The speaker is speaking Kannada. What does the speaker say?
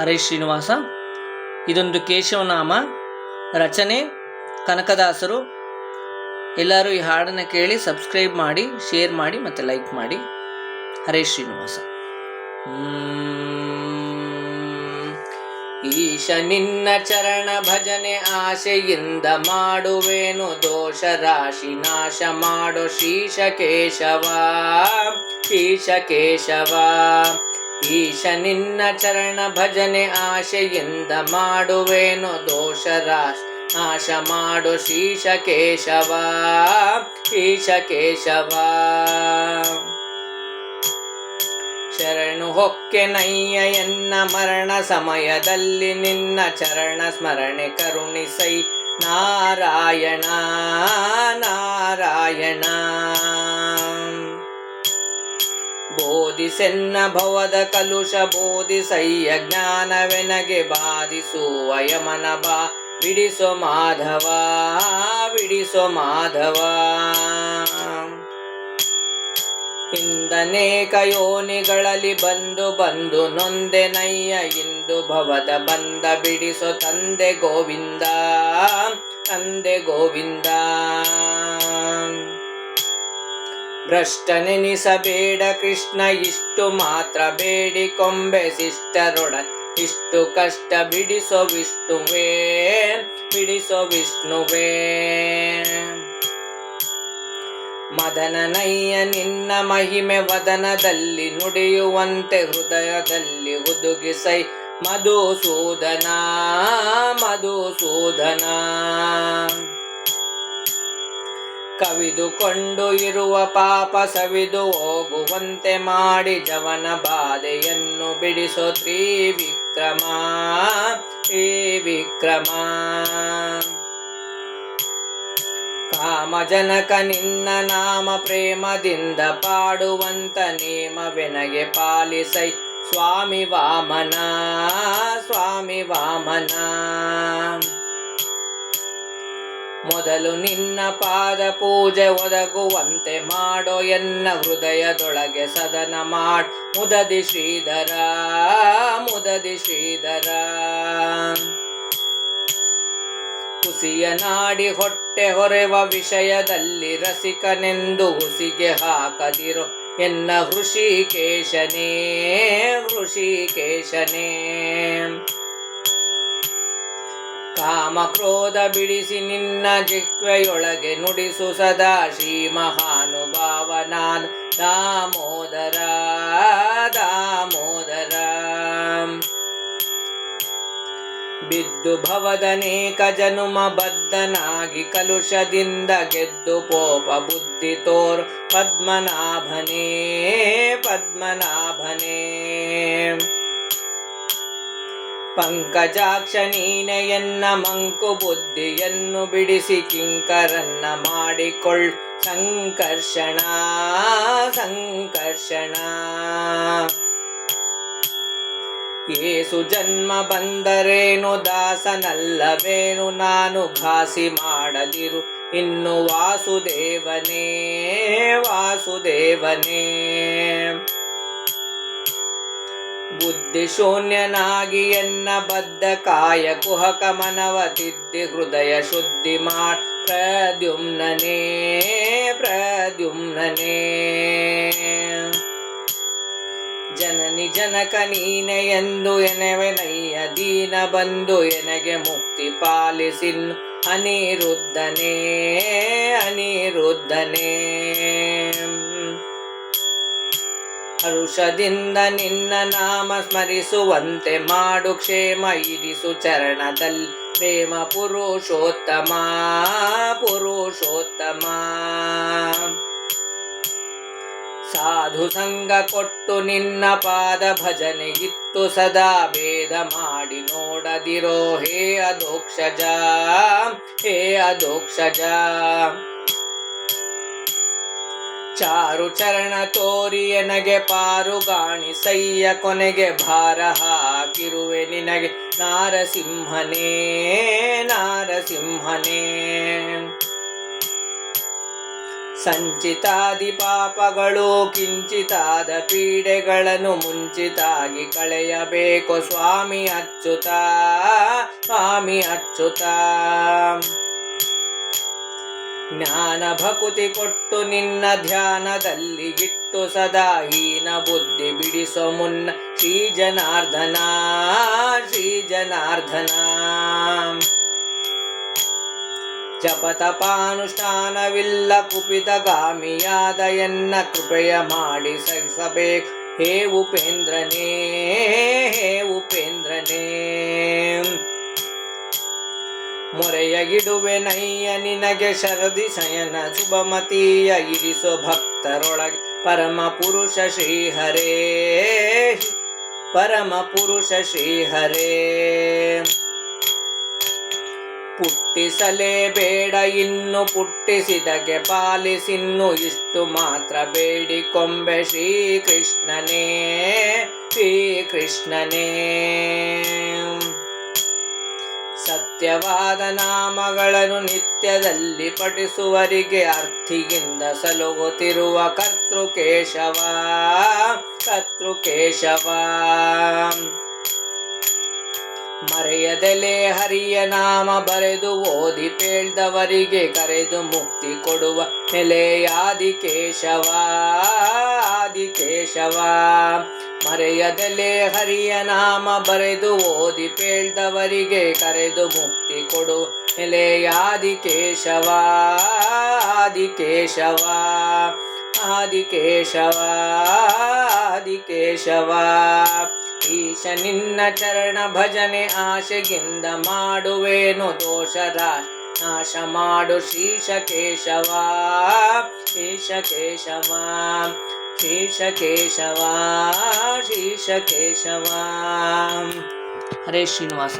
ಹರೇ ಶ್ರೀನಿವಾಸ. ಇದೊಂದು ಕೇಶವನಾಮ, ರಚನೆ, ಕನಕದಾಸರು. ಎಲ್ಲರೂ ಈ ಹಾಡನ್ನು ಕೇಳಿ ಸಬ್ಸ್ಕ್ರೈಬ್ ಮಾಡಿ ಶೇರ್ ಮಾಡಿ ಮತ್ತು ಲೈಕ್ ಮಾಡಿ. ಹರೇ ಶ್ರೀನಿವಾಸ. ಈಶ ನಿನ್ನ ಚರಣ ಭಜನೆ ಆಶೆಯಿಂದ ಮಾಡುವೇನು, ದೋಷ ರಾಶಿ ನಾಶ ಮಾಡೋ ಶ್ರೀಶ ಕೇಶವ ಕೇಶವ. ಈಶ ನಿನ್ನ ಚರಣ ಭಜನೆ ಆಶೆಯಿಂದ ಮಾಡುವೇನು ದೋಷ ಆಶ ನಾಶ ಮಾಡು ಶೀಶ ಕೇಶವ ಈಶ ಕೇಶವ. ಶರಣು ಹೊಕ್ಕೆ ನಯ್ಯ ಎನ್ನ ಮರಣ ಸಮಯದಲ್ಲಿ ನಿನ್ನ ಚರಣ ಸ್ಮರಣೆ ಕರುಣಿಸೈ. ನಾರಾಯಣ ನಾರಾಯಣ. ಬೋಧಿಸೆನ್ನ ಭವದ ಕಲುಷ ಬೋಧಿಸಯ್ಯ ಜ್ಞಾನವೆನಗೆ ಬಾಧಿಸುವ ಯಮನ ಬಾ ಬಿಡಿಸೋ ಮಾಧವ ಬಿಡಿಸೋ ಮಾಧವ. ಇಂದನೇಕ ಯೋನಿಗಳಲ್ಲಿ ಬಂದು ಬಂದು ನೊಂದೆ ನಯ್ಯ ಇಂದು ಭವದ ಬಂದ ಬಿಡಿಸೋ ತಂದೆ ಗೋವಿಂದ ತಂದೆ ಗೋವಿಂದ. ಭ್ರಷ್ಟನೆನಿಸಬೇಡ ಕೃಷ್ಣ, ಇಷ್ಟು ಮಾತ್ರ ಬೇಡಿಕೊಂಬೆ ಶಿಷ್ಟರೊಡ. ಇಷ್ಟು ಕಷ್ಟ ಬಿಡಿಸೋ ವಿಷ್ಣುವೇ ಬಿಡಿಸೋ ವಿಷ್ಣುವೇ. ಮದನನಯ್ಯ ನಿನ್ನ ಮಹಿಮೆ ವದನದಲ್ಲಿ ನುಡಿಯುವಂತೆ ಹೃದಯದಲ್ಲಿ ಹುದುಗಿಸೈ. ಮಧುಸೂದನ ಮಧುಸೂದನ. ಕವಿದುಕೊಂಡು ಇರುವ ಪಾಪ ಸವಿದು ಹೋಗುವಂತೆ ಮಾಡಿ ಜವನ ಬಾಧೆಯನ್ನು ಬಿಡಿಸೋ ತ್ರಿವಿಕ್ರಮ ತ್ರಿವಿಕ್ರಮ. ಕಾಮಜನಕ ನಿನ್ನ ನಾಮ ಪ್ರೇಮದಿಂದ ಪಾಡುವಂತ ನೇಮವೆನಗೆ ಪಾಲಿಸೈ ಸ್ವಾಮಿ ವಾಮನ ಸ್ವಾಮಿ ವಾಮನ. ಮೊದಲು ನಿನ್ನ ಪಾದ ಪೂಜೆ ಒದಗುವಂತೆ ಮಾಡೋ ಎನ್ನ ಹೃದಯದೊಳಗೆ ಸದನ ಮಾಡ್. ಮುದದಿ ಶ್ರೀಧರ ಮುದದಿ ಶ್ರೀಧರ. ಹುಸಿಯ ನಾಡಿ ಹೊಟ್ಟೆ ಹೊರೆವ ವಿಷಯದಲ್ಲಿ ರಸಿಕನೆಂದು ಹುಸಿಗೆ ಹಾಕದಿರು. ಎನ್ನ ಋಷಿಕೇಶನೇ ಹೃಷಿಕೇಶನೇ. ಕಾಮ ಕ್ರೋಧ ಬಿಡಿಸಿ ನಿನ್ನ ಜಿಕ್ವೆಯೊಳಗೆ ನುಡಿಸು ಸದಾ ಶ್ರೀ ಮಹಾನುಭಾವನಾದ ದಾಮೋದರ ದಾಮೋದರ. ಬಿದ್ದು ಭವದನೇಕ ಜನುಮ ಬದ್ಧನಾಗಿ ಕಲುಷದಿಂದ ಗೆದ್ದು ಪೋಪ ಬುದ್ಧಿ ತೋರ್ ಪದ್ಮನಾಭನೇ ಪದ್ಮನಾಭನೇ. ಪಂಕಜಾಕ್ಷ ನೀನೆಯನ್ನ ಮಂಕು ಬುದ್ಧಿಯನ್ನು ಬಿಡಿಸಿ ಕಿಂಕರನ್ನ ಮಾಡಿಕೊಳ್ ಸಂಕರ್ಷಣ ಸಂಕರ್ಷಣ. ಏಸು ಜನ್ಮ ಬಂದರೇನು, ದಾಸನಲ್ಲವೇನು, ನಾನು ಭಾಸಿ ಮಾಡದಿರು. ಇನ್ನು ವಾಸುದೇವನೇ ವಾಸುದೇವನೇ. ಬುದ್ಧಿ ಶೂನ್ಯನಾಗಿ ಎನ್ನ ಬದ್ಧ ಕಾಯ ಕುಹಕ ಮನವ ತಿದ್ದಿ ಹೃದಯ ಶುದ್ಧಿ ಮಾಡ್ ಪ್ರದ್ಯುಮ್ನನೇ ಪ್ರದ್ಯುಮ್ನನೇ. ಜನನಿ ಜನಕ ನೀನೆ ಎಂದು ಎನವೆನಯ್ಯ ದೀನ ಬಂದು ಎನಗೆ ಮುಕ್ತಿ ಪಾಲಿಸಿನ್ ಅನಿರುದ್ಧನೇ ಅನಿರುದ್ಧನೇ. ಹರುಷದಿಂದ ನಿನ್ನ ನಾಮ ಸ್ಮರಿಸುವಂತೆ ಮಾಡು ಕ್ಷೇಮ ಇರಿಸು ಚರಣದಲ್ಲಿ. ಪ್ರೇಮ ಪುರುಷೋತ್ತಮ ಪುರುಷೋತ್ತಮ. ಸಾಧು ಸಂಗ ಕೊಟ್ಟು ನಿನ್ನ ಪಾದ ಭಜನೆ ಇತ್ತು ಸದಾ ಭೇದ ಮಾಡಿ ನೋಡದಿರೋ ಹೇ ಅದೋಕ್ಷಜ ಹೇ ಅದೋಕ್ಷಜ ಚಾರು ಚರಣ ತೋರಿಯನಗೆ ಪಾರುಗಾಣಿ ಸಯ್ಯ ಕೊನೆಗೆ ಭಾರ ಹಾಕಿರುವೆ ನಿನಗೆ. ನಾರಸಿಂಹನೇ ನಾರಸಿಂಹನೇ. ಸಂಚಿತಾದಿ ಪಾಪಗಳು ಕಿಂಚಿತಾದ ಪೀಡೆಗಳನ್ನು ಮುಂಚಿತಾಗಿ ಕಳೆಯಬೇಕು. ಸ್ವಾಮಿ ಅಚ್ಚುತ ಸ್ವಾಮಿ ಅಚ್ಚುತ ಜ್ಞಾನ ಭಕುತಿ ಕೊಟ್ಟು ನಿನ್ನ ಧ್ಯಾನದಲ್ಲಿ ಇಟ್ಟು ಸದಾ ಹೀನ ಬುದ್ಧಿ ಬಿಡಿಸೋ ಮುನ್ನ ಶ್ರೀ ಜನಾರ್ದನ ಶ್ರೀ ಜನಾರ್ದನ ಜಪತಪಾನುಷ್ಠಾನವಿಲ್ಲ ಕುಪಿತಗಾಮಿಯಾದ ಎನ್ನ ಕೃಪೆಯ ಮಾಡಿ ಸಹಿಸಬೇಕು. ಹೇ ಉಪೇಂದ್ರನೇ ಹೇ ಉಪೇಂದ್ರನೇ. ಮೊರೆಯಗಿಡುವೆ ನಯ್ಯ ನಿನಗೆ ಶರದಿ ಶಯನ ಶುಭಮತೀಯ ಇರಿಸೋ ಭಕ್ತರೊಳಗೆ ಪರಮ ಪುರುಷ ಶ್ರೀಹರೇ ಪರಮ ಪುರುಷ ಶ್ರೀಹರೇ ಪುಟ್ಟಿಸಲೇ ಬೇಡ ಇನ್ನು ಪುಟ್ಟಿಸಿದಗೆ ಪಾಲಿಸಿನ್ನು ಇಷ್ಟು ಮಾತ್ರ. ಬೇಡಿಕೊಂಬೆ ಶ್ರೀಕೃಷ್ಣನೇ ಶ್ರೀಕೃಷ್ಣನೇ. ಸತ್ಯವಾದ ನಾಮಗಳನ್ನು ನಿತ್ಯದಲ್ಲಿ ಪಠಿಸುವರಿಗೆ ಅರ್ಥಿಗಿಂದ ಸಲುಗುತ್ತಿರುವ ಕರ್ತೃಕೇಶವ ಕರ್ತೃಕೇಶವ. ಮರೆಯದೆಲೆ ಹರಿಯ ನಾಮ ಬರೆದು ಓದಿ ಪೇಳ್ದವರಿಗೆ ಕರೆದು ಮುಕ್ತಿ ಕೊಡುವ ನೆಲೆಯಾದಿ ಕೇಶವ ಆದಿ ಕೇಶವ ಮರೆಯದೆಲೆ ಹರಿಯ ನಾಮ ಬರೆದು ಓದಿ ಪೇಳ್ದವರಿಗೆ ಕರೆದು ಮುಕ್ತಿ ಕೊಡು. ಎಲೆಯಾದಿ ಕೇಶವ ಆದಿ ಕೇಶವ ಆದಿ ಕೇಶವ ಆದಿ ಕೇಶವ ಈಶ ನಿನ್ನ ಚರಣ ಭಜನೆ ಆಶೆಗಿಂದ ಮಾಡುವೇನು ದೋಷದ ನಾಶ ಮಾಡು ಶೀಶ ಕೇಶವ ಶೀಶ ಕೇಶವ ಶೀಶ ಕೇಶವ ಶೀಶ ಕೇಶವ ಹರೇ ಶ್ರೀನಿವಾಸ